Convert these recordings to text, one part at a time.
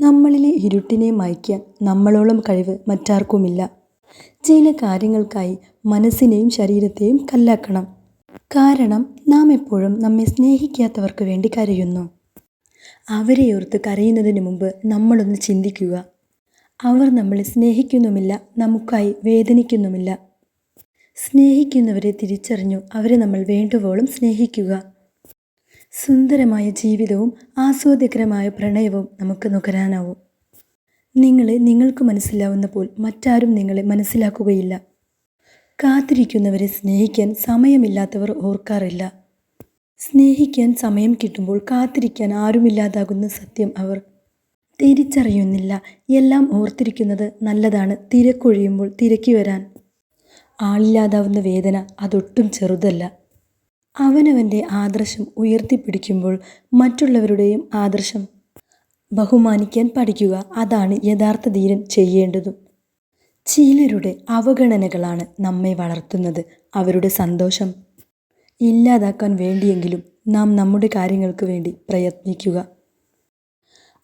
നമ്മളിലെ ഇരുട്ടിനെ മായ്ക്കാൻ നമ്മളോളം കഴിവ് മറ്റാർക്കുമില്ല. ചില കാര്യങ്ങൾക്കായി മനസ്സിനെയും ശരീരത്തെയും കല്ലാക്കണം. കാരണം നാം എപ്പോഴും നമ്മെ സ്നേഹിക്കാത്തവർക്ക് വേണ്ടി കരയുന്നു. അവരെ ഓർത്ത് കരയുന്നതിന് മുമ്പ് നമ്മളൊന്ന് ചിന്തിക്കുക. അവർ നമ്മളെ സ്നേഹിക്കുന്നുമില്ല നമുക്കായി വേദനിക്കുന്നുമില്ല. സ്നേഹിക്കുന്നവരെ തിരിച്ചറിഞ്ഞു അവരെ നമ്മൾ വേണ്ടുവോളം സ്നേഹിക്കുക. സുന്ദരമായ ജീവിതവും ആസ്വാദ്യകരമായ പ്രണയവും നമുക്ക് നുകരാനാവും. നിങ്ങളെ നിങ്ങൾക്ക് മനസ്സിലാവുന്ന പോൽ മറ്റാരും നിങ്ങളെ മനസ്സിലാക്കുകയില്ല. കാത്തിരിക്കുന്നവരെ സ്നേഹിക്കാൻ സമയമില്ലാത്തവർ ഓർക്കാറില്ല. സ്നേഹിക്കാൻ സമയം കിട്ടുമ്പോൾ കാത്തിരിക്കാൻ ആരുമില്ലാതാകുന്ന സത്യം അവർ തിരിച്ചറിയുന്നില്ല. എല്ലാം ഓർത്തിരിക്കുന്നത് നല്ലതാണ് തിരക്കൊഴിയുമ്പോൾ തിരക്കി വരാൻ. ആളില്ലാതാവുന്ന വേദന അതൊട്ടും ചെറുതല്ല. അവനവന്റെ ആദർശം ഉയർത്തിപ്പിടിക്കുമ്പോൾ മറ്റുള്ളവരുടെയും ആദർശം ബഹുമാനിക്കാൻ പഠിക്കുക. അതാണ് യഥാർത്ഥ ധീരൻ ചെയ്യേണ്ടതും. ചിലരുടെ അവഗണനകളാണ് നമ്മെ വളർത്തുന്നത്. അവരുടെ സന്തോഷം ഇല്ലാതാക്കാൻ വേണ്ടിയെങ്കിലും നാം നമ്മുടെ കാര്യങ്ങൾക്ക് വേണ്ടി പ്രയത്നിക്കുക.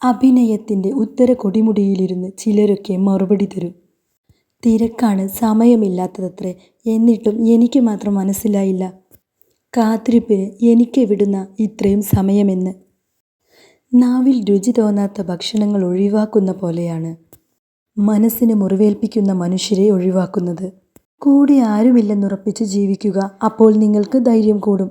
അഭിനയത്തിന്റെ ഉത്തര കൊടിമുടിയിലിരുന്ന് ചിലരൊക്കെ മറുപടി തരും. തിരക്കാണ് സമയമില്ലാത്തതത്രേ. എന്നിട്ടും എനിക്ക് മാത്രം മനസ്സിലായില്ല കാത്തിരിപ്പിന് എനിക്കെവിടുന്ന ഇത്രയും സമയമെന്ന്. നാവിൽ രുചി തോന്നാത്ത ഭക്ഷണങ്ങൾ ഒഴിവാക്കുന്ന പോലെയാണ് മനസ്സിന് മുറിവേൽപ്പിക്കുന്ന മനുഷ്യരെ ഒഴിവാക്കുന്നത്. കൂടെ ആരുമില്ലെന്നുറപ്പിച്ച് ജീവിക്കുക. അപ്പോൾ നിങ്ങൾക്ക് ധൈര്യം കൂടും.